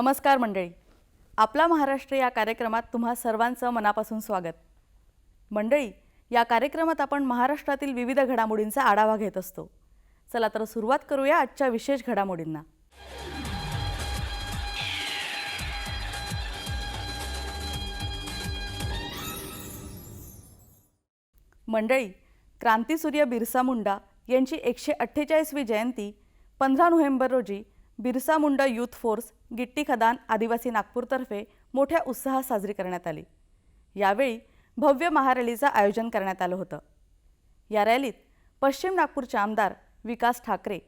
नमस्कार मंडळी. आपला महाराष्ट्र या कार्यक्रमात तुम्हा सर्वांचं मनापासून स्वागत. मंडळी या कार्यक्रमात आपण महाराष्ट्रातील विविध घडामोडींचा आढावा घेत असतो. चला तर सुरुवात करूया आजच्या विशेष घडामोडींना. मंडळी क्रांतीसूर्य बिरसा मुंडा यांची एकशे अठ्ठेचाळीसवी जयंती पंधरा नोव्हेंबर रोजी बिरसा मुंडा यूथ फोर्स गिट्टी खदान आदिवासी नागपूरतर्फे मोठ्या उत्साहात साजरी करण्यात आली. यावेळी भव्य महारॅलीचं आयोजन करण्यात आलं होतं. या रॅलीत पश्चिम नागपूरचे आमदार विकास ठाकरे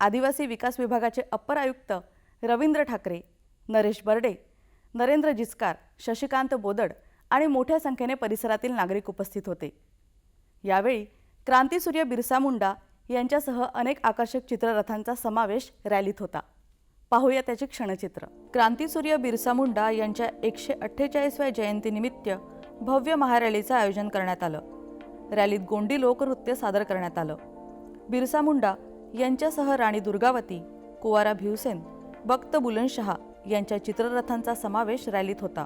आदिवासी विकास विभागाचे अप्पर आयुक्त रवींद्र ठाकरे नरेश बर्डे नरेंद्र जिचकार शशिकांत बोदड आणि मोठ्या संख्येने परिसरातील नागरिक उपस्थित होते. यावेळी क्रांतीसूर्य बिरसा मुंडा यांच्यासह अनेक आकर्षक चित्ररथांचा समावेश रॅलीत होता. पाहूया त्याचे क्षणचित्र. क्रांतीसूर्य बिरसा मुंडा यांच्या एकशे अठ्ठेचाळीसव्या जयंतीनिमित्त भव्य महारॅलीचं आयोजन करण्यात आलं. रॅलीत गोंडी लोकनृत्य सादर करण्यात आलं. बिरसा मुंडा यांच्यासह राणी दुर्गावती कुवारा भिवसेन बख्त बुलनशहा यांच्या चित्ररथांचा समावेश रॅलीत होता.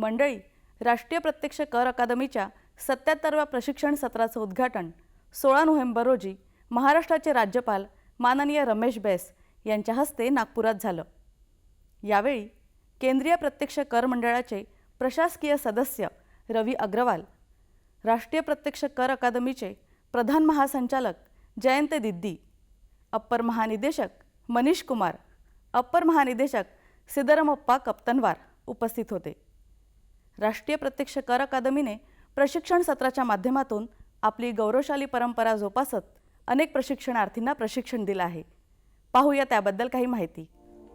मंडळी राष्ट्रीय प्रत्यक्ष कर अकादमीच्या सत्याहत्तरव्या प्रशिक्षण सत्राचं उद्घाटन सोळा नोव्हेंबर रोजी महाराष्ट्राचे राज्यपाल माननीय रमेश बैस यांच्या हस्ते नागपुरात झालं. यावेळी केंद्रीय प्रत्यक्ष कर मंडळाचे प्रशासकीय सदस्य रवी अग्रवाल राष्ट्रीय प्रत्यक्ष कर अकादमीचे प्रधान महासंचालक जयंत दिद्दी अप्पर महानिदेशक मनीष कुमार अप्पर महानिदेशक सिद्धरमप्पा कप्तनवार उपस्थित होते. राष्ट्रीय प्रत्यक्ष कर अकादमीने प्रशिक्षण सत्राच्या माध्यमातून आपली गौरवशाली परंपरा जोपासत अनेक प्रशिक्षणार्थींना प्रशिक्षण दिलं आहे. पाहूया त्याबद्दल काही माहिती.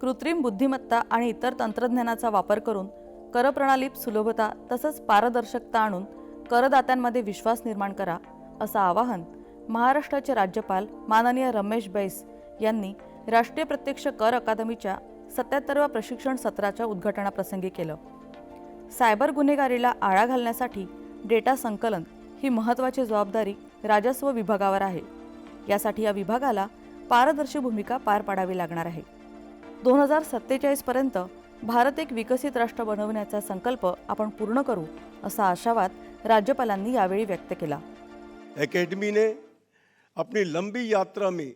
कृत्रिम बुद्धिमत्ता आणि इतर तंत्रज्ञानाचा वापर करून करप्रणालीत सुलभता तसंच पारदर्शकता आणून करदात्यांमध्ये विश्वास निर्माण करा असं आवाहन महाराष्ट्राचे राज्यपाल माननीय रमेश बैस यांनी राष्ट्रीय प्रत्यक्ष कर अकादमीच्या सत्याहत्तरव्या प्रशिक्षण सत्राच्या उद्घाटनाप्रसंगी केलं. सायबर गुन्हेगारीला आळा घालण्यासाठी डेटा संकलन ही महत्त्वाची जबाबदारी राजस्व विभागावर आहे. यासाठी या विभागाला पारदर्शी भूमिका पार पाडावी लागणार आहे. दोन हजार सत्तेचाळीसपर्यंत भारत एक विकसित राष्ट्र बनवण्याचा संकल्प आपण पूर्ण करू असा आशावाद राज्यपालांनी यावेळी व्यक्त केला. एकेडमी ने अपनी लंबी यात्रा में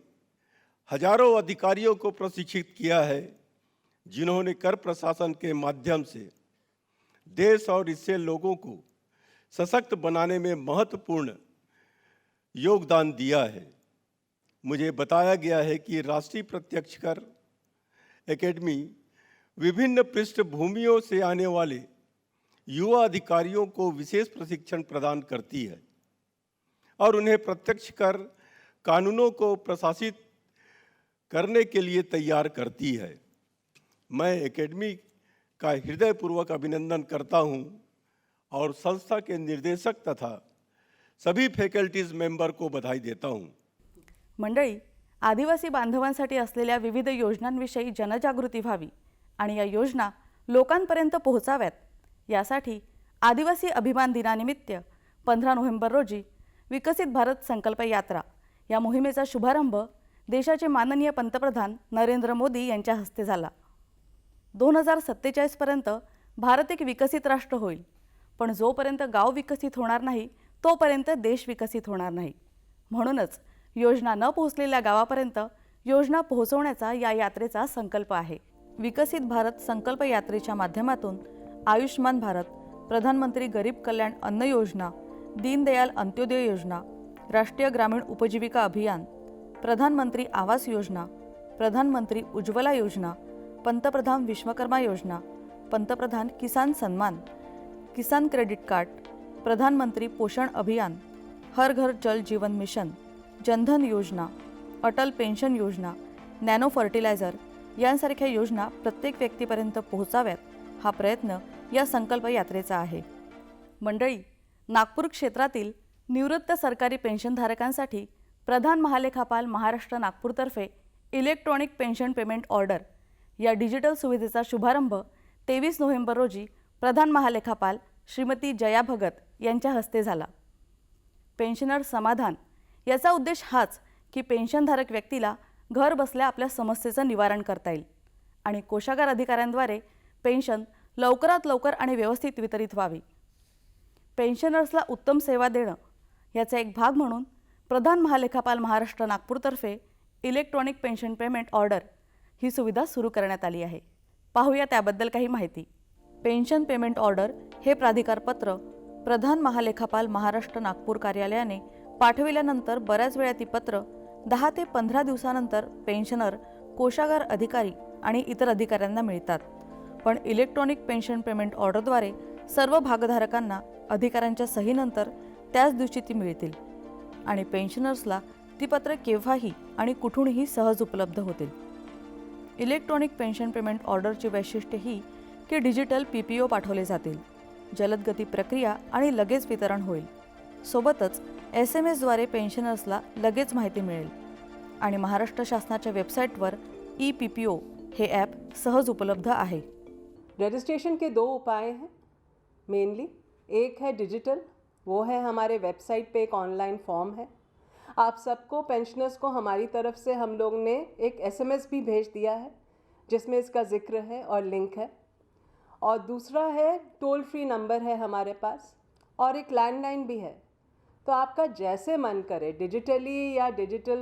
हजारों अधिकारियों को प्रशिक्षित किया है जिन्होंने कर प्रशासन के माध्यम से देश और इससे लोगों को सशक्त बनाने में महत्वपूर्ण योगदान दिया है। मुझे बताया गया है कि राष्ट्रीय प्रत्यक्ष कर एकेडमी विभिन्न पृष्ठभूमियों से आने वाले युवा अधिकारियों को विशेष प्रशिक्षण प्रदान करती है और उन्हें प्रत्यक्ष कर कानूनों को प्रशासित करने के लिए तैयार करती है। मैं एकेडमी का हृदयपूर्वक अभिनंदन करता हूं और संस्था के निर्देशक तथा सभी फैकल्टीज मेंबर को बधाई देता हूं। मंडळी आदिवासी बांधवांसाठी असलेल्या विविध योजनांविषयी जनजागृती व्हावी आणि या योजना लोकांपर्यंत पोहोचाव्यात यासाठी आदिवासी अभिमान दिनानिमित्त पंधरा नोव्हेंबर रोजी विकसित भारत संकल्प यात्रा या मोहिमेचा शुभारंभ देशाचे माननीय पंतप्रधान नरेंद्र मोदी यांच्या हस्ते झाला. दोन हजार सत्तेचाळीसपर्यंत भारत एक विकसित राष्ट्र होईल. पण जोपर्यंत गाव विकसित होणार नाही तोपर्यंत देश विकसित होणार नाही. म्हणूनच योजना न पोहोचलेल्या गावापर्यंत योजना पोहोचवण्याचा या यात्रेचा संकल्प आहे. विकसित भारत संकल्प यात्रेच्या माध्यमातून आयुष्मान भारत प्रधानमंत्री गरीब कल्याण अन्न योजना दीनदयाल अंत्योदय योजना राष्ट्रीय ग्रामीण उपजीविका अभियान प्रधानमंत्री आवास योजना प्रधानमंत्री उज्ज्वला योजना पंतप्रधान विश्वकर्मा योजना पंतप्रधान किसान सन्मान किसान क्रेडिट कार्ड प्रधानमंत्री पोषण अभियान हर घर जल Jeevan mission Jan Dhan Yojana Atal pension Yojana nano fertiliser यांसारख्या योजना प्रत्येक व्यक्तीपर्यंत पोहोचाव्यात हा प्रयत्न या संकल्प यात्रेचा आहे. मंडळी नागपूर क्षेत्रातील निवृत्त सरकारी पेन्शनधारकांसाठी प्रधान महालेखापाल महाराष्ट्र नागपूरतर्फे इलेक्ट्रॉनिक पेन्शन पेमेंट ऑर्डर या डिजिटल सुविधेचा शुभारंभ तेवीस नोव्हेंबर रोजी प्रधान महालेखापाल श्रीमती जया भगत यांच्या हस्ते झाला. पेन्शनर समाधान याचा उद्देश हाच की पेन्शनधारक व्यक्तीला घर बसल्या आपल्या समस्येचं निवारण करता येईल आणि कोशागार अधिकाऱ्यांद्वारे पेन्शन लवकरात लवकर आणि व्यवस्थित वितरित व्हावी. पेन्शनर्सला उत्तम सेवा देणं याचा एक भाग म्हणून प्रधान महालेखापाल महाराष्ट्र नागपूरतर्फे इलेक्ट्रॉनिक पेन्शन पेमेंट ऑर्डर ही सुविधा सुरू करण्यात आली आहे. पाहूया त्याबद्दल काही माहिती. पेन्शन पेमेंट ऑर्डर हे प्राधिकारपत्र प्रधान महालेखापाल महाराष्ट्र नागपूर कार्यालयाने पाठविल्यानंतर बऱ्याच वेळा ती पत्र दहा ते पंधरा दिवसानंतर पेन्शनर कोषागार अधिकारी आणि इतर अधिकाऱ्यांना मिळतात. पण इलेक्ट्रॉनिक पेन्शन पेमेंट ऑर्डरद्वारे सर्व भागधारकांना अधिकाऱ्यांच्या सहीनंतर त्याच दिवशी ती मिळतील आणि पेन्शनर्सला ती पत्र केव्हाही आणि कुठूनही सहज उपलब्ध होतील. इलेक्ट्रॉनिक पेन्शन पेमेंट ऑर्डरची वैशिष्ट्य ही की डिजिटल पी पी ओ पाठवले जातील. जलदगती प्रक्रिया आणि लगेच वितरण होईल. सोबतच एस एम एसद्वारे पेन्शनर्सला लगेच माहिती मिळेल. आणि महाराष्ट्र शासनाच्या वेबसाईटवर ई पी पी ओ हे ॲप सहज उपलब्ध आहे. रजिस्ट्रेशन के दो उपाय हैं. मेनली एक है डिजिटल वो है हमारे वेबसाइट पे एक ऑनलाइन फॉर्म है. आप सबको पेंशनर्स को हमारी तरफ़ से हम लोग ने एक एसएमएस भी भेज दिया है, जिसमें इसका ज़िक्र है और लिंक है। और दूसरा है टोल फ्री नंबर है हमारे पास, और एक लैंडलाइन भी है। तो आपका जैसे मन करे डिजिटली या डिजिटल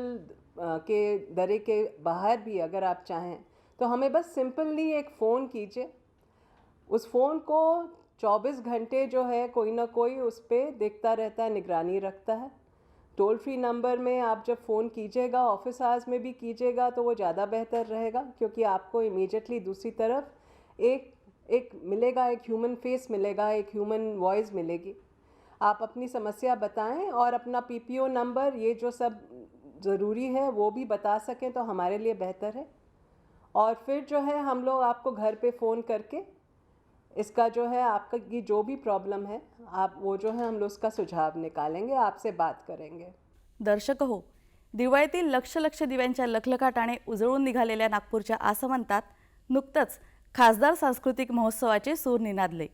के दरे के बाहर भी अगर आप चाहें तो हमें बस सिंपली एक फ़ोन कीजिए। उस फ़ोन को 24 घंटे जो है, कोई ना कोई उस पर देखता रहता है, निगरानी रखता है। टोल फ्री नंबर में आप जब फ़ोन कीजिएगा ऑफ़िस आवर्स में भी कीजिएगा तो वो ज़्यादा बेहतर रहेगा, क्योंकि आपको इमीडिएटली दूसरी तरफ़ एक एक मिलेगा, एक ह्यूमन फेस मिलेगा, एक ह्यूमन वॉइस मिलेगी। आप अपनी समस्या बताएँ और अपना पीपीओ नंबर ये जो सब ज़रूरी है, वो भी बता सकें तो हमारे लिए बेहतर है। और फिर जो है, हम लोग आपको घर पे फ़ोन करके इसका जो है आपका की जो भी प्रॉब्लम है आप वो जो है हम लोग उसका सुझाव निकालेंगे आपसे बात करेंगे। दर्शक हो दिवाळीतील लक्ष लक्ष दिव्यांच्या लखलखाटाने उजळून निघालेल्या नागपूरच्या आसमंतात नुकतंच खासदार सांस्कृतिक महोत्सवाचे सूर निनादले.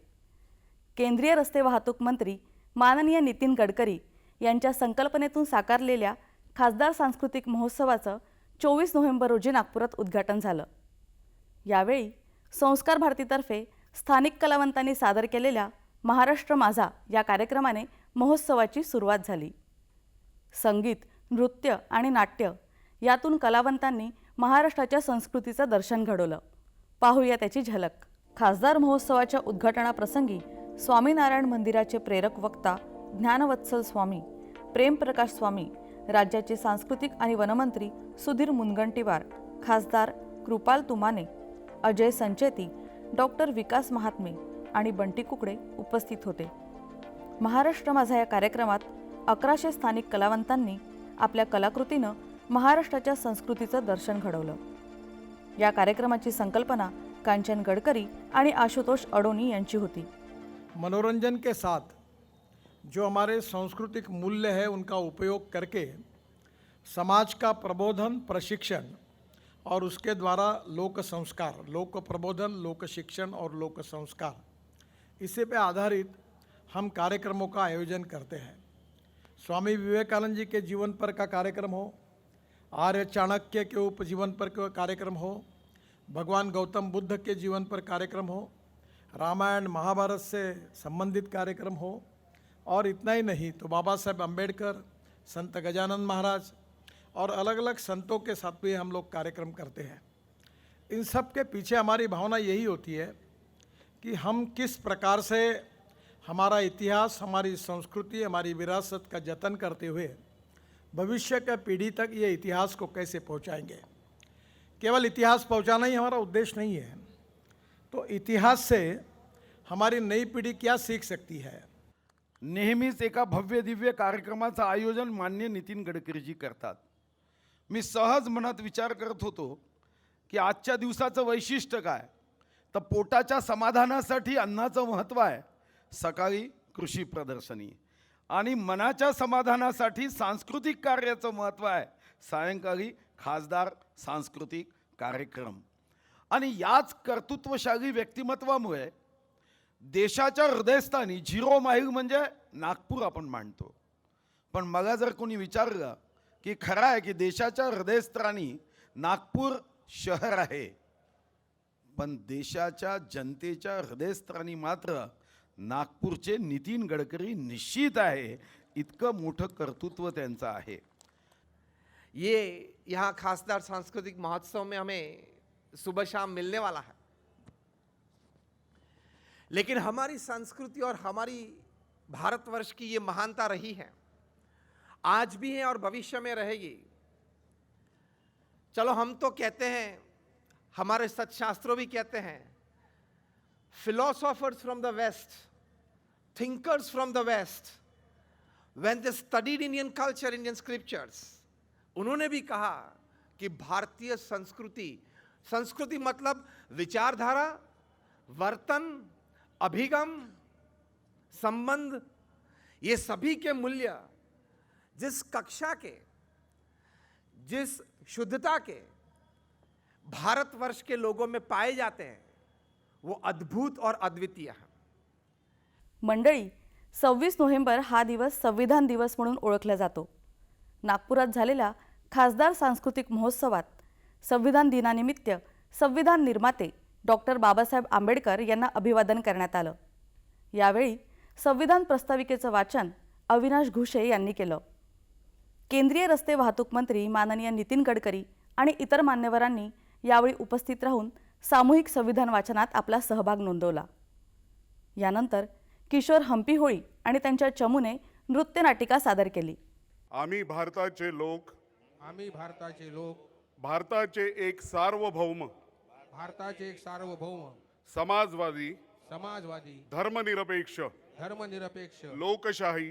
केंद्रीय रस्ते वाहतूक मंत्री माननीय नितीन गडकरी यांच्या संकल्पनेतून साकारलेल्या खासदार सांस्कृतिक महोत्सवाचं चोवीस नोव्हेंबर रोजी नागपुरात उद्घाटन झालं. यावेळी संस्कार भारतीतर्फे स्थानिक कलावंतांनी सादर केलेल्या महाराष्ट्र माझा या कार्यक्रमाने महोत्सवाची सुरुवात झाली. संगीत नृत्य आणि नाट्य यातून कलावंतांनी महाराष्ट्राच्या संस्कृतीचं दर्शन घडवलं. पाहूया त्याची झलक. खासदार महोत्सवाच्या उद्घाटनाप्रसंगी स्वामीनारायण मंदिराचे प्रेरक वक्ता ज्ञानवत्सल स्वामी प्रेमप्रकाश स्वामी राज्याचे सांस्कृतिक आणि वनमंत्री सुधीर मुनगंटीवार खासदार कृपाल तुमाने अजय संचेती डॉक्टर विकास महात्मे आणि बंटी कुकडे उपस्थित होते. महाराष्ट्र माझा या कार्यक्रमात अकराशे स्थानिक कलावंतांनी आपल्या कलाकृतीनं महाराष्ट्राच्या संस्कृतीचं दर्शन घडवलं. या कार्यक्रमाची संकल्पना कांचन गडकरी आणि आशुतोष अडोनी यांची होती. मनोरंजन के साथ जो हमारे सांस्कृतिक मूल्य है उनका उपयोग करके समाज का प्रबोधन प्रशिक्षण और उसके द्वारा लोक संस्कार, लोक प्रबोधन, लोक शिक्षण और लोक संस्कार। इसी पे आधारित हम कार्यक्रमों का आयोजन करते हैं। स्वामी विवेकानंद जी के जीवन पर का कार्यक्रम हो, आर्य चाणक्य के उपजीवन पर का कार्यक्रम हो, भगवान गौतम बुद्ध के जीवन पर कार्यक्रम हो, रामायण महाभारत से संबंधित कार्यक्रम हो, और इतना ही नहीं तो बाबा साहेब अंबेडकर संत गजानंद महाराज और अलग अलग संतों के साथ भी हम लोग कार्यक्रम करते हैं। इन सब के पीछे हमारी भावना यही होती है कि हम किस प्रकार से हमारा इतिहास, हमारी संस्कृति, हमारी विरासत का जतन करते हुए भविष्य के पीढ़ी तक ये इतिहास को कैसे पहुंचाएँगे। केवल इतिहास पहुंचाना ही हमारा उद्देश्य नहीं है। तो इतिहास से हमारी नई पीढ़ी क्या सीख सकती है? नेहमीच एका भव्य दिव्य कार्यक्रमाचं आयोजन मान्य नितीन गडकरीजी करतात. मी सहज मनात विचार करत होतो की आजच्या दिवसाचं वैशिष्ट्य काय? तर पोटाच्या समाधानासाठी अन्नाचं महत्त्व आहे. सकाळी कृषी प्रदर्शनी. आणि मनाच्या समाधानासाठी सांस्कृतिक कार्याचं महत्त्व आहे. सायंकाळी खासदार सांस्कृतिक कार्यक्रम. आणि याच कर्तृत्वशाली व्यक्तिमत्वामुळे देशाच्या हृदयस्थानी झिरो माईल म्हणजे नागपूर आपण मांडतो पण मला जर कोणी विचारलं की खरं आहे की देशाच्या हृदयस्थानी नागपूर शहर आहे. पण देशाच्या जनतेच्या हृदयस्थानी मात्र नागपूरचे नितीन गडकरी निश्चित आहे. इतकं मोठं कर्तृत्व आहे. ये यहाँ खासदार सांस्कृतिक महोत्सव में हमें सुबह शाम मिलने वाला है. लेकिन हमारी संस्कृति और हमारी भारतवर्ष की ये महानता रही है. आज भी है और भविष्य में रहेगी। चलो, हम तो कहते हैं, हमारे सत्शास्त्रों भी कहते हैं philosophers from the west thinkers from the west when they studied Indian culture Indian scriptures उन्होंने भी कहा कि भारतीय संस्कृति संस्कृति मतलब विचारधारा, वर्तन, अभिगम, संबंध, ये सभी के मूल्य जिस कक्षा के जिस शुद्धता के भारतवर्ष के लोगों में पाए जाते हैं वो अद्भुत और अद्वितीय है। मंडळी सव्वीस नोव्हेंबर हा दिवस संविधान दिवस म्हणून ओळखला जातो. नागपुरात झालेल्या खासदार सांस्कृतिक महोत्सवात संविधान दिनानिमित्त संविधान निर्माते डॉक्टर बाबासाहेब आंबेडकर यांना अभिवादन करण्यात आलं. यावेळी संविधान प्रस्ताविकेचं वाचन अविनाश घुशे यांनी केलं. केंद्रीय रस्ते वाहतूक मंत्री माननीय नितीन गडकरी आणि इतर मान्यवरांनी यावेळी उपस्थित राहून सामूहिक संविधान वाचनात आपला सहभाग नोंदवला. यानंतर किशोर हंपी होळी आणि त्यांच्या चमूने नृत्यनाटिका सादर केली. आम्ही भारताचे लोक. आम्ही भारताचे लोक. भारताचे एक सार्वभौम. भारताचे एक सार्वभौम. समाजवादी. समाजवादी. धर्मनिरपेक्ष. धर्मनिरपेक्ष. लोकशाही.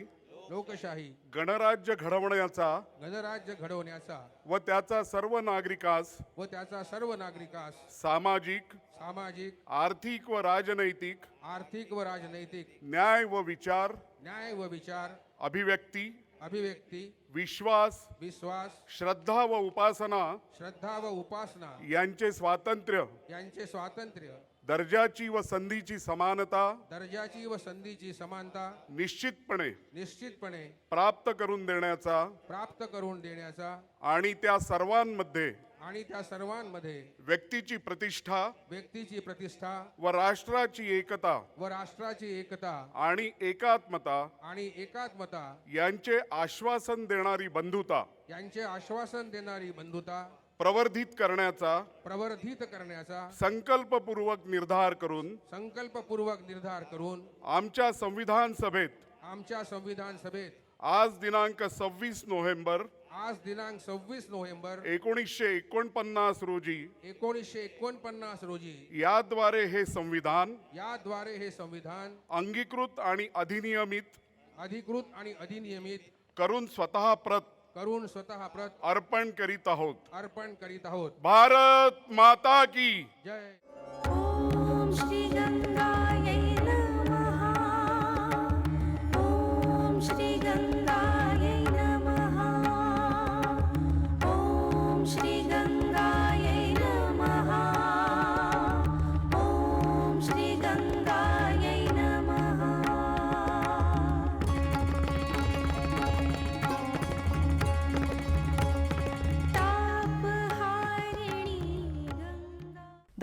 लोकशाही. गणराज्य घडवण्याचा गणराज्य घडवण्याचा. व त्याचा सर्व नागरिकास व त्याचा सर्व नागरिकास सामाजिक सामाजिक आर्थिक व राजनैतिक आर्थिक व राजनैतिक न्याय व विचार न्याय व विचार अभिव्यक्ती अभिव्यक्ती विश्वास विश्वास श्रद्धा व उपासना श्रद्धा व उपासना यांचे स्वातंत्र्य यांचे स्वातंत्र्य दर्जाची व संधीची समानता दर्जाची व संधीची समानता निश्चितपणे निश्चितपणे प्राप्त करून देण्याचा प्राप्त करून देण्याचा आणि त्या सर्वांमध्ये आणि त्या सर्वांमध्ये व्यक्तीची प्रतिष्ठा व्यक्तीची प्रतिष्ठा व राष्ट्राची एकता व राष्ट्राची एकता आणि एकात्मता आणि एकात्मता यांचे आश्वासन देणारी बंधुता यांचे आश्वासन देणारी बंधुता प्रवर्धित करण्याचा प्रवर्धित करण्याचा संकल्पपूर्वक निर्धार करून संकल्पपूर्वक निर्धार करून आमच्या संविधान सभेत आमच्या संविधान सभेत आज दिनांक सव्वीस नोव्हेंबर आज दिनांक सव्वीस नोव्हेंबर एकोणीसशे एकोणपन्नास रोजी एकोणीसशे एकोणपन्नास रोजी याद्वारे हे संविधान याद्वारे हे संविधान अंगीकृत आणि अधिनियमित अधिकृत आणि अधिनियमित करून स्वतः प्रत करून स्वतः प्रत अर्पण करीत आहोत. अर्पण करीत आहोत. भारत माता की जय.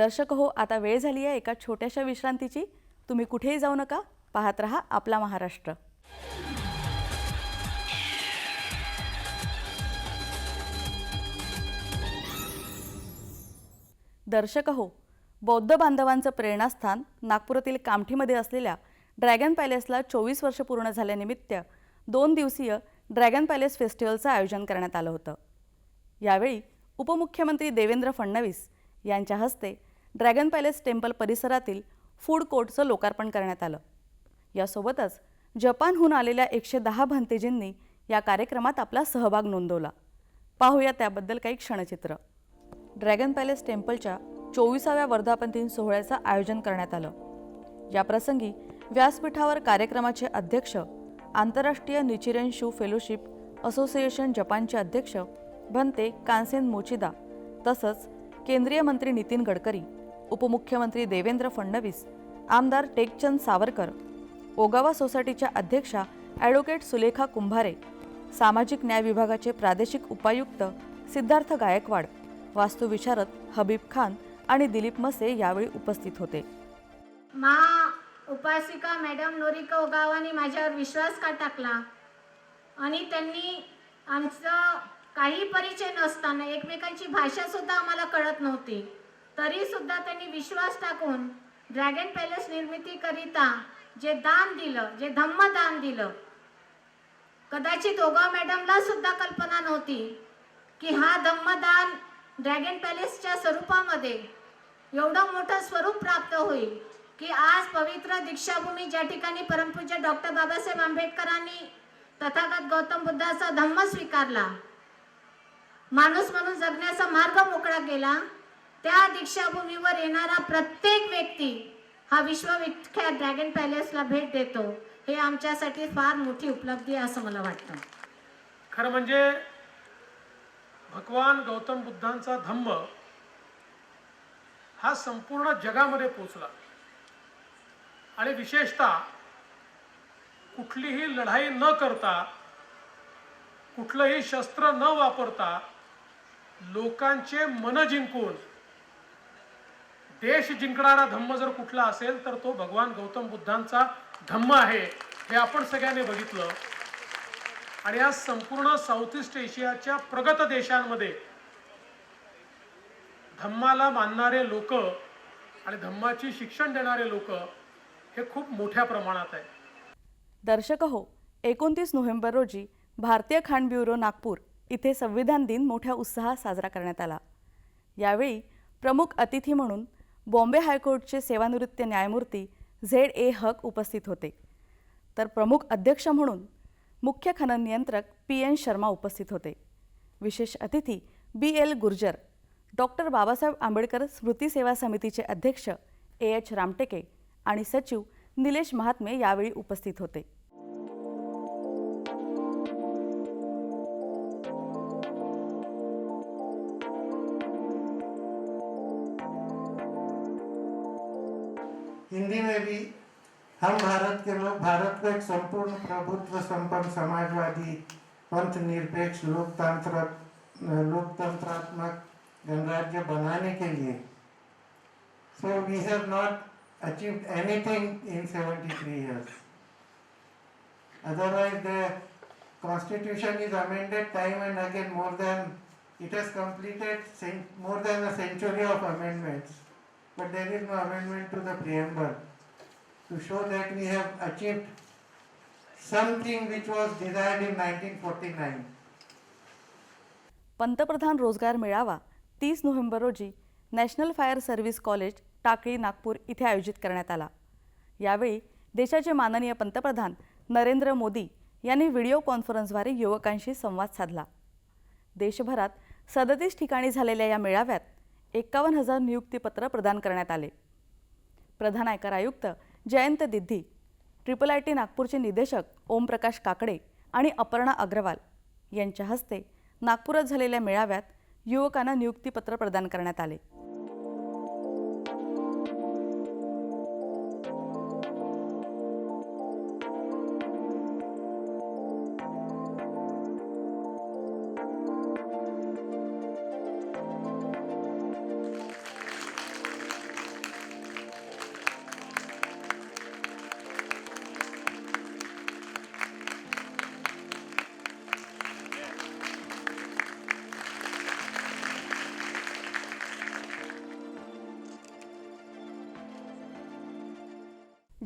दर्शक हो आता वेळ झाली आहे एका छोट्याशा विश्रांतीची. तुम्ही कुठेही जाऊ नका पाहत रहा आपला महाराष्ट्र. दर्शक हो बौद्ध बांधवांचं प्रेरणास्थान नागपुरातील कामठीमध्ये असलेल्या ड्रॅगन पॅलेसला चोवीस वर्ष पूर्ण झाल्यानिमित्त दोन दिवसीय ड्रॅगन पॅलेस फेस्टिवलचं आयोजन करण्यात आलं होतं. यावेळी उपमुख्यमंत्री देवेंद्र फडणवीस यांच्या हस्ते ड्रॅगन पॅलेस टेम्पल परिसरातील फूड कोर्टचं लोकार्पण करण्यात आलं. यासोबतच जपानहून आलेल्या एकशे दहा भंतेजींनी या कार्यक्रमात आपला सहभाग नोंदवला. पाहूया त्याबद्दल काही क्षणचित्र. ड्रॅगन पॅलेस टेम्पलच्या चोवीसाव्या वर्धापन दिन सोहळ्याचं आयोजन करण्यात आलं. याप्रसंगी व्यासपीठावर कार्यक्रमाचे अध्यक्ष आंतरराष्ट्रीय निचिरेन शू फेलोशिप असोसिएशन जपानचे अध्यक्ष भंते कांसेन मोचिदा तसंच केंद्रीय मंत्री नितीन गडकरी उपमुख्यमंत्री देवेंद्र फडणवीस आमदार टेकचंद सावरकर ओगावा सोसायटीच्या अध्यक्षा ॲडव्होकेट सुलेखा कुंभारे सामाजिक न्याय विभागाचे प्रादेशिक उपायुक्त सिद्धार्थ गायकवाड वास्तुविशारद हबीब खान आणि दिलीप मसे यावेळी उपस्थित होते. मा उपासिका मॅडम नोरिका ओगावानी माझ्यावर विश्वास का टाकला? आणि त्यांनी आमचं काही परिचय नसताना एकमेकांची भाषा सुद्धा आम्हाला कळत नव्हती. तरी सुद्धा त्यांनी विश्वास टाकून ड्रॅगन पॅलेस निर्मितीकरिता जे दान दिलं जे धम्मदान दिलं कदाचित ओगा मॅडमला सुद्धा कल्पना नव्हती की हा धम्मदान ड्रॅगन पॅलेसच्या स्वरूपामध्ये एवढं मोठं स्वरूप प्राप्त होईल की आज पवित्र दीक्षाभूमी ज्या ठिकाणी परमपूज्य डॉक्टर बाबासाहेब आंबेडकरांनी तथागत गौतम बुद्धाचा धम्म स्वीकारला माणूस म्हणून जगण्याचा मार्ग मोकळा केला त्या दीक्षाभूमीवर येणारा प्रत्येक व्यक्ती हा विश्वविख्यात ड्रॅगन पॅलेसला भेट देतो. हे आमच्यासाठी फार मोठी उपलब्धी आहे असं मला वाटतं. खरं म्हणजे भगवान गौतम बुद्धांचा धम्म हा संपूर्ण जगामध्ये पोचला. आणि विशेषतः कुठलीही लढाई न करता कुठलंही शस्त्र न वापरता लोकांचे मन जिंकून देश जिंकणारा धम्म जर कुठला असेल तर तो भगवान गौतम बुद्धांचा धम्म आहे हे आपण सगळ्यांनी बघितलं. आणि आज संपूर्ण साऊथ ईस्ट एशियाच्या प्रगत देशांमध्ये धम्माला मानणारे लोक आणि धम्माची शिक्षण देणारे लोक हे खूप मोठ्या प्रमाणात आहे दर्शक हो एकोणतीस नोव्हेंबर रोजी भारतीय खाण ब्युरो नागपूर इथे संविधान दिन मोठ्या उत्साहात साजरा करण्यात आला. यावेळी प्रमुख अतिथी म्हणून बॉम्बे हायकोर्टचे सेवानिवृत्त न्यायमूर्ती झेड ए हक उपस्थित होते. तर प्रमुख अध्यक्ष म्हणून मुख्य खनन नियंत्रक पी एन शर्मा उपस्थित होते. विशेष अतिथी B L Gurjar doctor Babasaheb Ambedkar स्मृती सेवा समितीचे अध्यक्ष ए एच रामटेके आणि सचिव निलेश महात्मे यावेळी उपस्थित होते. हिंदी में भी हम भारत के लोग भारत का एक संपूर्ण प्रभुत्व संपन्न समाजवादी पंथ निरपेक्ष लोकतंत्र लोकतंत्रात्मक गणराज्य बनाने के लिए। So we have not achieve anything in seventy three years otherwise the constitution is amended time and again more than it has completed more than a century of amendments but there is no amendment to the preamble to show that we have achieved something which was desired in 1949. पंतप्रधान रोजगार मेळावा तीस November रोजी national fire service college Takli Nagpur इथे आयोजित करण्यात आला यावेळी देशाचे माननीय पंतप्रधान नरेंद्र मोदी यांनी व्हिडिओ कॉन्फरन्सद्वारे युवकांशी संवाद साधला देशभरात सदतीस ठिकाणी झालेल्या या मेळाव्यात एकावन्न हजार नियुक्तीपत्र प्रदान करण्यात आले. प्रधान आयकर आयुक्त Jayant Diddhi triple I T नागपूरचे निदेशक ओमप्रकाश काकडे आणि अपर्णा अग्रवाल यांच्या हस्ते नागपुरात झालेल्या मेळाव्यात युवकांना नियुक्तीपत्र प्रदान करण्यात आले.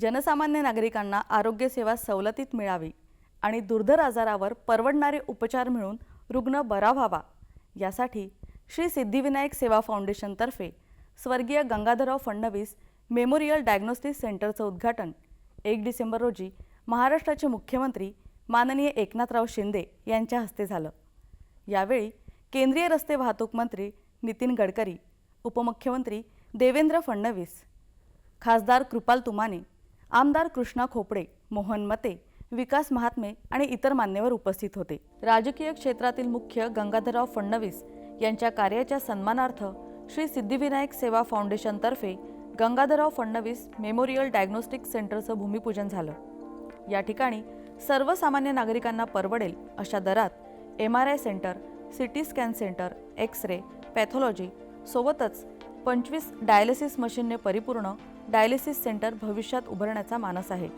जनसामान्य नागरिकांना आरोग्यसेवा सवलतीत मिळावी आणि दुर्धर आजारावर परवडणारे उपचार मिळून रुग्ण बरा व्हावा. यासाठी श्री सिद्धिविनायक सेवा फाउंडेशनतर्फे स्वर्गीय गंगाधरराव फडणवीस मेमोरियल डायग्नोस्टिक सेंटरचं उद्घाटन. एक डिसेंबर रोजी महाराष्ट्राचे मुख्यमंत्री माननीय एकनाथराव शिंदे यांच्या हस्ते झालं. यावेळी केंद्रीय रस्ते वाहतूक मंत्री नितीन गडकरी उपमुख्यमंत्री देवेंद्र फडणवीस खासदार कृपाल तुमाने आमदार कृष्णा खोपडे मोहन मते विकास महात्मे आणि इतर मान्यवर उपस्थित होते. राजकीय क्षेत्रातील मुख्य गंगाधरराव फडणवीस यांच्या कार्याच्या सन्मानार्थ श्री सिद्धिविनायक सेवा फाउंडेशनतर्फे गंगाधरराव फडणवीस मेमोरियल डायग्नोस्टिक सेंटरचं भूमिपूजन झालं. या ठिकाणी सर्वसामान्य नागरिकांना परवडेल अशा दरात M R I centre C T scan centre X ray pathology सोबतच पंचवीस डायलिसिस मशीनने परिपूर्ण डायलिसिस सेंटर भविष्यात उभारण्याचा मानस आहे.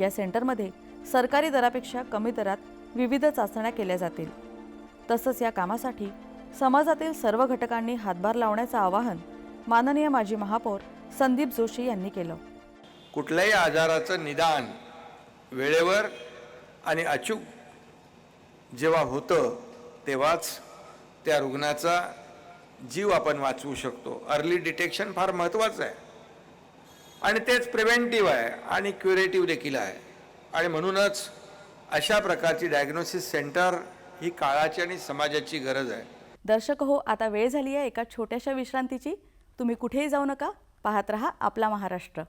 या सेंटरमध्ये सरकारी दरापेक्षा कमी दरात विविध चाचण्या केल्या जातील. तसंच या कामासाठी समाजातील सर्व घटकांनी हातभार लावण्याचं आवाहन माननीय माजी महापौर संदीप जोशी यांनी केलं. कुठल्याही आजाराचं निदान वेळेवर आणि अचूक जेव्हा होतं तेव्हाच त्या रुग्णाचा जीव आपण वाचवू शकतो. अर्ली डिटेक्शन फार महत्त्वाचं आहे. आणि तेच प्रिव्हेंटिव्ह आहे आणि क्युरेटिव्ह देखील आहे. आणि म्हणूनच अशा प्रकारची डायग्नोसिस सेंटर ही काळाची आणि समाजाची गरज आहे. दर्शक हो आता वेळ झाली आहे एका छोट्याशा विश्रांतीची. तुम्ही कुठेही जाऊ नका पाहत रहा आपला महाराष्ट्र.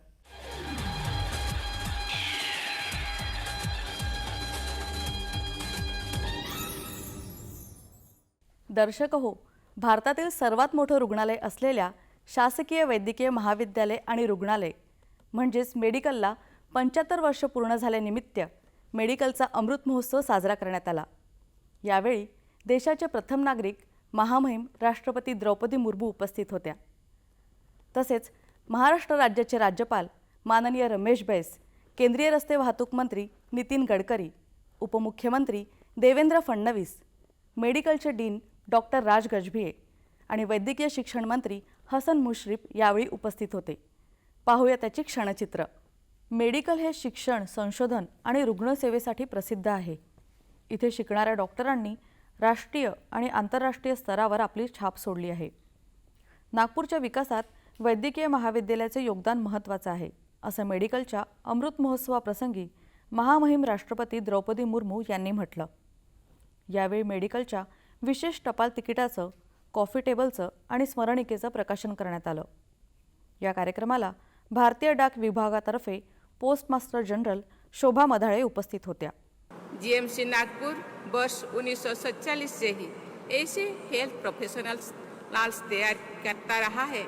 दर्शक हो भारतातील सर्वात मोठं रुग्णालय असलेल्या शासकीय वैद्यकीय महाविद्यालय आणि रुग्णालय म्हणजेच मेडिकलला पंच्याहत्तर वर्ष पूर्ण झाल्यानिमित्त मेडिकलचा अमृत महोत्सव साजरा करण्यात आला. यावेळी देशाचे प्रथम नागरिक महामहिम राष्ट्रपती द्रौपदी मुर्मू उपस्थित होत्या. तसेच महाराष्ट्र राज्याचे राज्यपाल माननीय रमेश बैस केंद्रीय रस्ते वाहतूक मंत्री नितीन गडकरी उपमुख्यमंत्री देवेंद्र फडणवीस मेडिकलचे डीन डॉक्टर राज गजभिये आणि वैद्यकीय शिक्षण मंत्री हसन मुश्रीफ यावेळी उपस्थित होते. पाहूया त्याची क्षणचित्र. मेडिकल हे शिक्षण संशोधन आणि रुग्णसेवेसाठी प्रसिद्ध आहे. इथे शिकणाऱ्या डॉक्टरांनी राष्ट्रीय आणि आंतरराष्ट्रीय स्तरावर आपली छाप सोडली आहे. नागपूरच्या विकासात वैद्यकीय महाविद्यालयाचे योगदान महत्त्वाचं आहे असं मेडिकलच्या अमृत महोत्सवाप्रसंगी महामहिम राष्ट्रपती द्रौपदी मुर्मू यांनी म्हटलं. यावेळी मेडिकलच्या विशेष टपाल तिकिटाचं कॉफी टेबलचं आणि स्मरणिकेचं प्रकाशन करण्यात आलं. या कार्यक्रमाला भारतीय डाक विभागातर्फे पोस्टमास्टर जनरल शोभा मधाळे उपस्थित होत्या. जीएमसी नागपुर वर्ष उन्नीस से ही ऐसे हेल्थ प्रोफेशनल्स लाल्स तैयार करता रहा है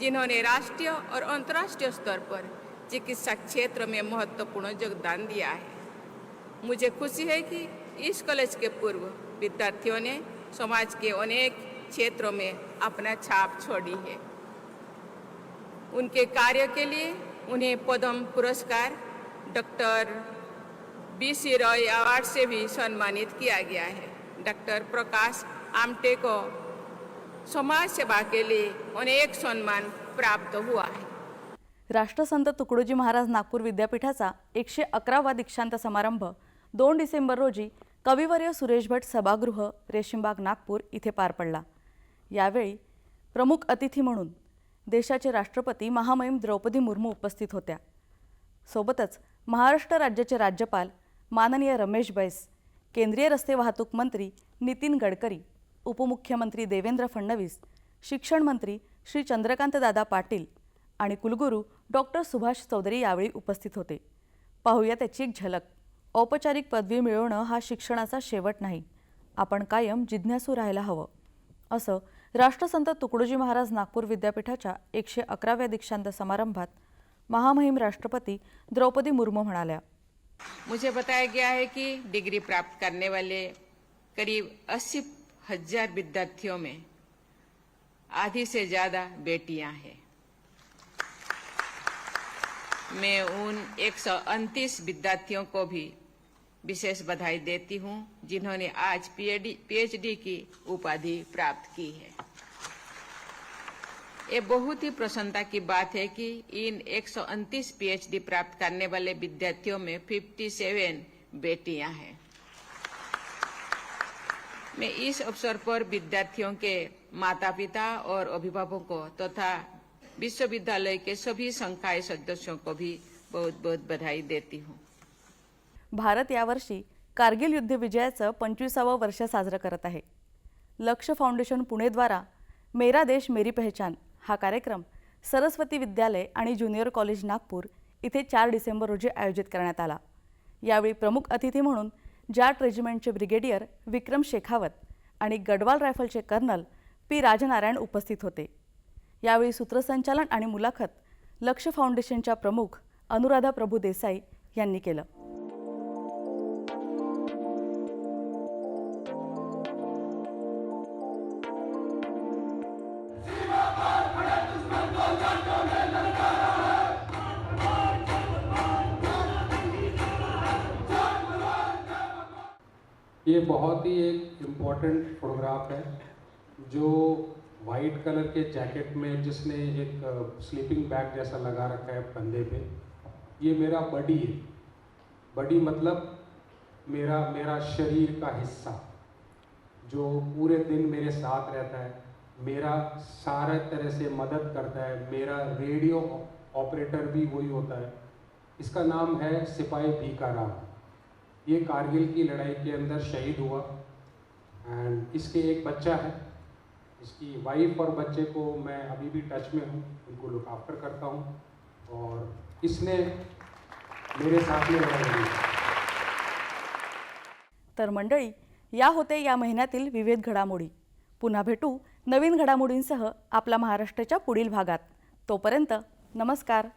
जिन्होंने राष्ट्रीय और अंतर्राष्ट्रीय स्तर पर चिकित्सा क्षेत्र में महत्त्वपूर्ण योगदान दिया है। मुझे खुशी है कि इस कॉलेज के पूर्व विद्यार्थियों ने समाज के अनेक क्षेत्रों में अपना छाप छोड़ी है। उनके कार्य के लिए उन्हें पद्म पुरस्कार doctor B C Roy award से भी सम्मानित किया गया है। डॉक्टर प्रकाश आमटे को समाज सेवा के लिए अनेक सम्मान प्राप्त हुआ है। राष्ट्रसंत तुकडोजी महाराज नागपूर विद्यापीठाचा एकशे अकरावा दीक्षांत समारंभ दोन डिसेंबर रोजी कविवर्य सुरेश भट सभागृह रेशीमबाग नागपूर इथे पार पडला. यावेळी प्रमुख अतिथी म्हणून देशाचे राष्ट्रपती महामहिम द्रौपदी मुर्मू उपस्थित होत्या. सोबतच महाराष्ट्र राज्याचे राज्यपाल माननीय रमेश बैस केंद्रीय रस्ते वाहतूक मंत्री नितीन गडकरी उपमुख्यमंत्री देवेंद्र फडणवीस शिक्षण मंत्री श्री चंद्रकांतदादा पाटील आणि कुलगुरू डॉक्टर सुभाष चौधरी यावेळी उपस्थित होते. पाहूया त्याची एक झलक. औपचारिक पदवी मिळवणं हा शिक्षणाचा शेवट नाही. आपण कायम जिज्ञासू राहायला हवं. असं राष्ट्रसंत तुकडोजी महाराज नागपूर विद्यापीठाच्या एकशे अकराव्या दीक्षांत समारंभात महामहिम राष्ट्रपती द्रौपदी मुर्मू म्हणाल्या. मुझे बताया गया है कि डिग्री प्राप्त करने वाले करीब अस्सी हजार विद्यार्थियों में आधी से ज्यादा बेटियां हैं। मैं उन एक विद्यार्थियों को भी विशेष बधाई देती हूँ, जिन्होंने आज पीएचडी की उपाधि प्राप्त की है। ये बहुत ही प्रसन्नता की बात है कि इन एक पीएचडी प्राप्त करने वाले विद्यार्थियों में 57 बेटियाँ हैं। मैं इस अवसर पर विद्यार्थियों के माता पिता और अभिभावकों तथा तो विश्वविद्यालय के सभी संकाय सदस्यों को भी बहुत बहुत बधाई देती हूँ। भारत यावर्षी कारगिल युद्ध विजयाचं पंचवीसावं वर्ष साजरं करत आहे. लक्ष फाउंडेशन पुणेद्वारा मेरा देश मेरी पहचान हा कार्यक्रम सरस्वती विद्यालय आणि ज्युनियर कॉलेज नागपूर इथे चार डिसेंबर रोजी आयोजित करण्यात आला. यावेळी प्रमुख अतिथी म्हणून जाट रेजिमेंटचे ब्रिगेडियर विक्रम शेखावत आणि गडवाल रायफलचे कर्नल पी राजनारायण उपस्थित होते. यावेळी सूत्रसंचालन आणि मुलाखत लक्ष फाउंडेशनच्या प्रमुख अनुराधा प्रभू देसाई यांनी केलं. ये बहुत ही एक इंपॉर्टेंट फोटोग्राफ है, जो वाइट कलर के जैकेट में जिसने एक स्लीपिंग बैग जैसा लगा रखा है कंधे पे, ये मेरा बडी है। बडी मतलब मेरा मेरा शरीर का हिस्सा, जो पूरे दिन मेरे साथ रहता है, मेरा सारे तरह से मदद करता है, मेरा रेडियो ऑपरेटर भी वही होता है। इसका नाम है सिपाही भीकाराम ये कारगिल की लड़ाई के अंदर शहीद हुआ। एंड इसके एक बच्चा है। इसकी वाइफ और बच्चे को मैं अभी भी टच में हूँ। उनको लुक आफ्टर करता हूँ। और इसने मेरे साथ में लड़ाई तर मंडळी या होते या महिन्यातील विविध घडामोडी. पुन्हा भेटू नवीन घडामोडींसह आपला महाराष्ट्राच्या पुढील भागात. तोपर्यंत नमस्कार.